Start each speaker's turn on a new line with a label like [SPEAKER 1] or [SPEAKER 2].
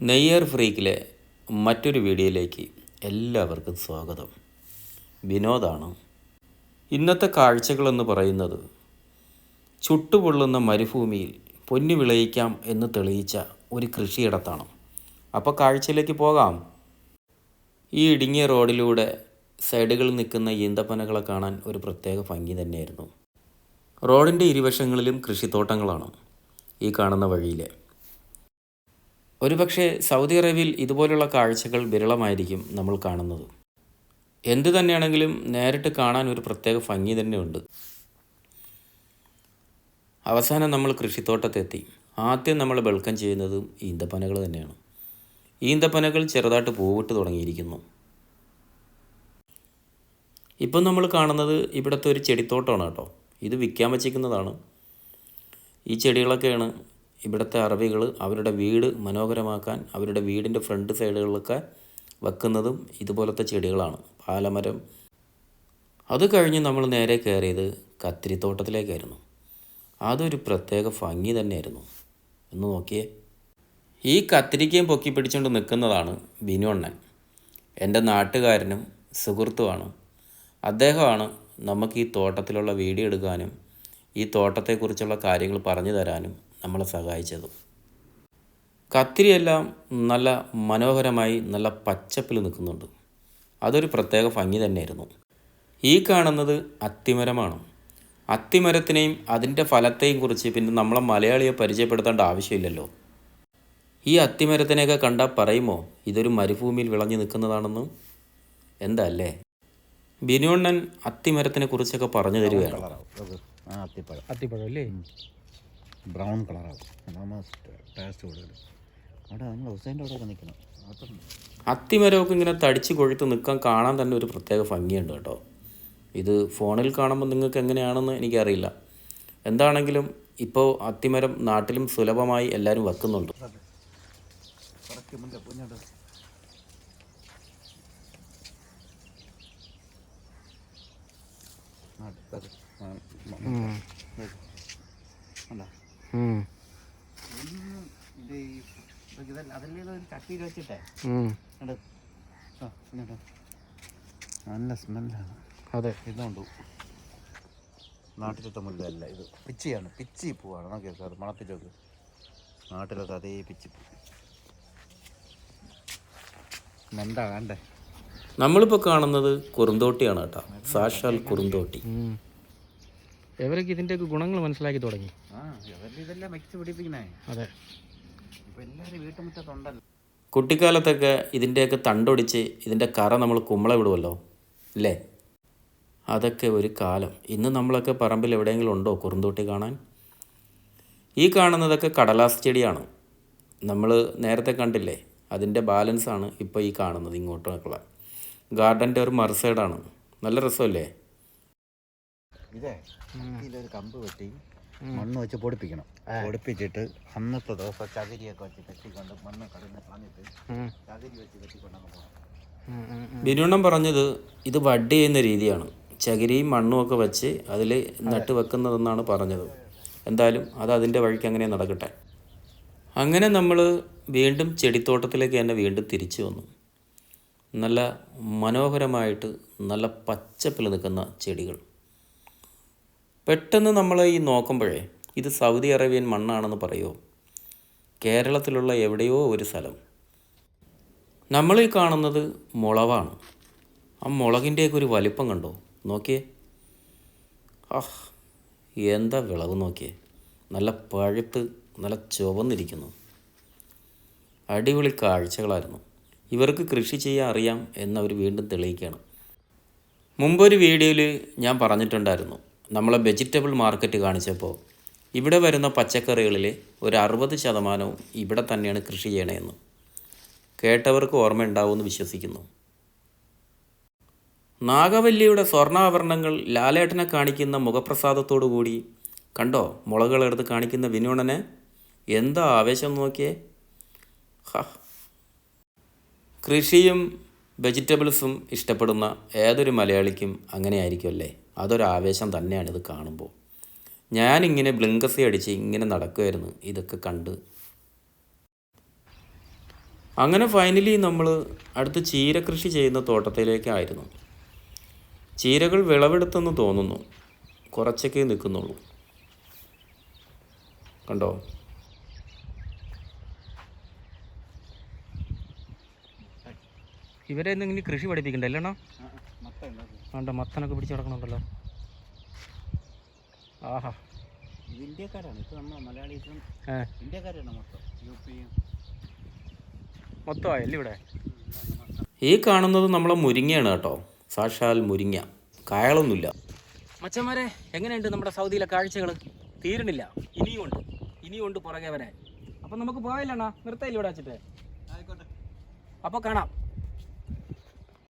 [SPEAKER 1] നെയ്യർ ഫ്രീക്കിലെ മറ്റൊരു വീഡിയോയിലേക്ക് എല്ലാവർക്കും സ്വാഗതം. വിനോദാണ്. ഇന്നത്തെ കാഴ്ചകളെന്ന് പറയുന്നത് ചുട്ടുപൊള്ളുന്ന മരുഭൂമിയിൽ പൊന്നു വിളയിക്കാം എന്ന് തെളിയിച്ച ഒരു കൃഷിയിടത്താണ്. അപ്പോൾ കാഴ്ചയിലേക്ക് പോകാം. ഈ ഇടുങ്ങിയ റോഡിലൂടെ സൈഡുകളിൽ നിൽക്കുന്ന ഈന്തപ്പനകളെ കാണാൻ ഒരു പ്രത്യേക ഭംഗി തന്നെയായിരുന്നു. റോഡിന്റെ ഇരുവശങ്ങളിലും കൃഷിത്തോട്ടങ്ങളാണ് ഈ കാണുന്ന വഴിയിലെ. ഒരുപക്ഷെ സൗദി അറേബ്യയിൽ ഇതുപോലുള്ള കാഴ്ചകൾ വിരളമായിരിക്കും നമ്മൾ കാണുന്നത്. എന്തു തന്നെയാണെങ്കിലും നേരിട്ട് കാണാൻ ഒരു പ്രത്യേക ഭംഗി തന്നെയുണ്ട്. അവസാനം നമ്മൾ കൃഷിത്തോട്ടത്തെത്തി. ആദ്യം നമ്മൾ വെൽക്കം ചെയ്യുന്നത് ഈന്തപ്പനകൾ തന്നെയാണ്. ഈന്തപ്പനകൾ ചെറുതായിട്ട് പൂവിട്ട് തുടങ്ങിയിരിക്കുന്നു. ഇപ്പം നമ്മൾ കാണുന്നത് ഇവിടുത്തെ ഒരു ചെടിത്തോട്ടമാണ് കേട്ടോ. ഇത് വിൽക്കാൻ വച്ചിരിക്കുന്നതാണ്. ഈ ചെടികളൊക്കെയാണ് ഇവിടുത്തെ അറബികൾ അവരുടെ വീട് മനോഹരമാക്കാൻ അവരുടെ വീടിന്റെ ഫ്രണ്ട് സൈഡുകളിലൊക്കെ വെക്കുന്നതും ഇതുപോലത്തെ ചെടികളാണ്. പാലമരം. അത് കഴിഞ്ഞ് നമ്മൾ നേരെ കയറിയത് കത്തിരിത്തോട്ടത്തിലേക്കായിരുന്നു. അതൊരു പ്രത്യേക ഭംഗി തന്നെയായിരുന്നു. എന്ന് നോക്കിയേ. ഈ കത്തിരിക്കയും പൊക്കി പിടിച്ചുകൊണ്ട് നിൽക്കുന്നതാണ് ബിനുവണ്ണൻ എന്റെ നാട്ടുകാരനും സുഹൃത്തുമാണ്. അദ്ദേഹമാണ് നമുക്ക് ഈ തോട്ടത്തിലുള്ള വീഡിയോ എടുക്കാനും ഈ തോട്ടത്തെക്കുറിച്ചുള്ള കാര്യങ്ങൾ പറഞ്ഞു തരാനും നമ്മളെ സഹായിച്ചത്. കത്തിരിയെല്ലാം നല്ല മനോഹരമായി നല്ല പച്ചപ്പിൽ നിൽക്കുന്നുണ്ട്. അതൊരു പ്രത്യേക ഭംഗി തന്നെയായിരുന്നു. ഈ കാണുന്നത് അത്തിമരമാണ്. അത്തിമരത്തിനെയും അതിന്റെ ഫലത്തെയും കുറിച്ച് പിന്നെ നമ്മളെ മലയാളിയെ പരിചയപ്പെടുത്തേണ്ട ആവശ്യമില്ലല്ലോ. ഈ അത്തിമരത്തിനെയൊക്കെ കണ്ടാൽ പറയുമോ ഇതൊരു മരുഭൂമിയിൽ വിളഞ്ഞു നിൽക്കുന്നതാണെന്ന്? എന്താ അല്ലേ ബിനുവണ്ണൻ അത്തിമരത്തിനെ കുറിച്ചൊക്കെ പറഞ്ഞു തരികയാണ്.
[SPEAKER 2] ആ അത്തിപ്പഴം.
[SPEAKER 3] അത്തിപ്പഴം അല്ലേ?
[SPEAKER 2] ബ്രൗൺ കളറാവും. അതാകുമ്പോൾ ടേസ്റ്റ് കൂടുതൽ അവിടെ നമ്മൾ ഹുസൈന്റെ അവിടെ നിൽക്കണം.
[SPEAKER 1] അത്തിമരമൊക്കെ ഇങ്ങനെ തടിച്ച് കൊഴുത്ത് നിൽക്കാൻ കാണാൻ തന്നെ ഒരു പ്രത്യേക ഭംഗിയുണ്ട് കേട്ടോ. ഇത് ഫോണിൽ കാണുമ്പോൾ നിങ്ങൾക്ക് എങ്ങനെയാണെന്ന് എനിക്കറിയില്ല. എന്താണെങ്കിലും ഇപ്പോൾ അത്തിമരം നാട്ടിലും സുലഭമായി എല്ലാവരും വെക്കുന്നുണ്ട്.
[SPEAKER 2] കറക്റ്റ് നല്ല സ്മെല്ലാണ്.
[SPEAKER 3] അതെ.
[SPEAKER 2] ഇതുണ്ട്. നാട്ടിലത്തെ മുല്ലല്ല ഇത്. പിച്ചിയാണ്. പിച്ചി പൂവാണ്. നോക്കിയൊക്കെ സാർ മണപ്പിച്ചോക്ക് നാട്ടിലത്തെ അതേ പിച്ചി എന്താ വേണ്ടേ?
[SPEAKER 1] നമ്മളിപ്പോൾ കാണുന്നത് കുറുന്തോട്ടിയാണ് കേട്ടോ. സാക്ഷാൽ കുറുന്തോട്ടി.
[SPEAKER 3] ഇവരൊക്കെ ഒക്കെ ഗുണങ്ങൾ മനസ്സിലാക്കി തുടങ്ങി.
[SPEAKER 2] ഇതെല്ലാം വെച്ച് പിടിപ്പിക്കണേ.
[SPEAKER 3] അതെ.
[SPEAKER 2] ഇപ്പൊ എല്ലാവരും വീട്ടുമുറ്റത്തുണ്ടല്ലോ.
[SPEAKER 1] കുട്ടിക്കാലത്തൊക്കെ ഇതിന്റെയൊക്കെ തണ്ടൊടിച്ച് ഇതിന്റെ കറ നമ്മൾ കുമ്മള വിടുമല്ലോ അല്ലേ അതൊക്കെ ഒരു കാലം. ഇന്ന് നമ്മളൊക്കെ പറമ്പിൽ എവിടെയെങ്കിലും ഉണ്ടോ കുറുന്തോട്ടി കാണാൻ? ഈ കാണുന്നതൊക്കെ കടലാസ് ചെടിയാണ്. നമ്മൾ നേരത്തെ കണ്ടില്ലേ അതിന്റെ ബാലൻസാണ് ഇപ്പോൾ ഈ കാണുന്നത് ഇങ്ങോട്ടൊക്കെയുള്ള ഗാർഡന്റെ ഒരു മറുസൈഡാണ്. നല്ല രസമല്ലേ?
[SPEAKER 2] ഇതേ ഇതിലൊരു കമ്പ് വെട്ടി മണ്ണ് വെച്ച് പൊടിപ്പിക്കണം. പൊടിപ്പിച്ചിട്ട് അന്നത്തെ ദിവസം ചകിരിയൊക്കെ വെച്ച് കെട്ടിക്കൊണ്ട് മണ്ണ് കടന്ന് കളഞ്ഞിട്ട് ചകിരി വെച്ച് കെട്ടിക്കൊണ്ടങ്ങ് പോകണം.
[SPEAKER 1] ബിനുണ്ണം പറഞ്ഞത് ഇത് വഡ് ചെയ്യുന്ന രീതിയാണ്. ചകിരിയും മണ്ണും ഒക്കെ വെച്ച് അതിൽ നട്ട് വെക്കുന്നതെന്നാണ് പറഞ്ഞത്. എന്തായാലും അത് അതിന്റെ വഴിക്ക് അങ്ങനെ നടക്കട്ടെ. അങ്ങനെ നമ്മൾ വീണ്ടും ചെടിത്തോട്ടത്തിലേക്ക് തന്നെ വീണ്ടും തിരിച്ചു വന്നു. നല്ല മനോഹരമായിട്ട് നല്ല പച്ചപ്പിൽ നിൽക്കുന്ന ചെടികൾ. പെട്ടെന്ന് നമ്മൾ ഈ നോക്കുമ്പോഴേ ഇത് സൗദി അറേബ്യൻ മണ്ണാണെന്ന് പറയുമോ കേരളത്തിലുള്ള എവിടെയോ ഒരു സ്ഥലം. നമ്മൾ ഈ കാണുന്നത് മുളവാണ്. ആ മുളകിന്റെയൊക്കെ ഒരു വലിപ്പം കണ്ടോ? നോക്കിയേ. ആഹ് എന്താ വിളവ് നോക്കിയേ. നല്ല പഴുത്ത് നല്ല ചുവന്നിരിക്കുന്നു. അടിപൊളി കാഴ്ചകളായിരുന്നു. ഇവർക്ക് കൃഷി ചെയ്യാൻ അറിയാം എന്നവർ വീണ്ടും തെളിയിക്കുകയാണ്. മുമ്പൊരു വീഡിയോയിൽ ഞാൻ പറഞ്ഞിട്ടുണ്ടായിരുന്നു. നമ്മളെ വെജിറ്റബിൾ മാർക്കറ്റ് കാണിച്ചപ്പോൾ ഇവിടെ വരുന്ന പച്ചക്കറികളിൽ ഒരു അറുപത് ശതമാനവും ഇവിടെ തന്നെയാണ് കൃഷി ചെയ്യണതെന്ന് കേട്ടവർക്ക് ഓർമ്മയുണ്ടാവുമെന്ന് വിശ്വസിക്കുന്നു. നാഗവല്ലിയുടെ സ്വർണാഭരണങ്ങൾ ലാലേട്ടനെ കാണിക്കുന്ന മുഖപ്രസാദത്തോടു കൂടി കണ്ടോ മുളകളെടുത്ത് കാണിക്കുന്ന വിനോണനെ? എന്താ ആവേശം നോക്കിയേ? കൃഷിയും വെജിറ്റബിൾസും ഇഷ്ടപ്പെടുന്ന ഏതൊരു മലയാളിക്കും അങ്ങനെ ആയിരിക്കുമല്ലേ അതൊരു ആവേശം തന്നെയാണ് ഇത് കാണുമ്പോൾ. ഞാനിങ്ങനെ ബ്ലിങ്കസി അടിച്ച് ഇങ്ങനെ നടക്കുമായിരുന്നു ഇതൊക്കെ കണ്ട്. അങ്ങനെ ഫൈനലി നമ്മൾ അടുത്ത് ചീര കൃഷി ചെയ്യുന്ന തോട്ടത്തിലേക്കായിരുന്നു. ചീരകൾ വിളവെടുത്തെന്ന് തോന്നുന്നു. കുറച്ചൊക്കെ നിൽക്കുന്നുള്ളൂ. കണ്ടോ?
[SPEAKER 3] ഇവരെ എന്തെങ്കിലും കൃഷി
[SPEAKER 2] പഠിപ്പിക്കണ്ടല്ലോ
[SPEAKER 3] വേണ്ട മത്തനൊക്കെ പിടിച്ച് കിടക്കണുണ്ടല്ലോ ആഹാ.
[SPEAKER 2] ഇത് ഇന്ത്യക്കാരാണ്. ഇത് നമ്മൾ മലയാളീസും
[SPEAKER 3] ഏ.
[SPEAKER 2] ഇന്ത്യക്കാരാണ് മൊത്തം. യു പിയും
[SPEAKER 3] മൊത്തമായല്ലേ ഇവിടെ?
[SPEAKER 1] ഈ കാണുന്നത് നമ്മളെ മുരിങ്ങയാണ് കേട്ടോ. സാക്ഷാൽ മുരിങ്ങ. കായളൊന്നുമില്ല
[SPEAKER 3] മച്ചന്മാരെ എങ്ങനെയുണ്ട് നമ്മുടെ സൗദിയിലെ കാഴ്ചകൾ തീരണില്ല ഇനിയും ഇനിയുണ്ട് ഇനിയും ഉണ്ട് പുറകെ വരാൻ. അപ്പം നമുക്ക് പോയില്ലണ്ണ നിർത്തയില്ല ഇവിടെ വെച്ചിട്ട്?
[SPEAKER 2] ആയിക്കോട്ടെ.
[SPEAKER 3] അപ്പോൾ കാണാം.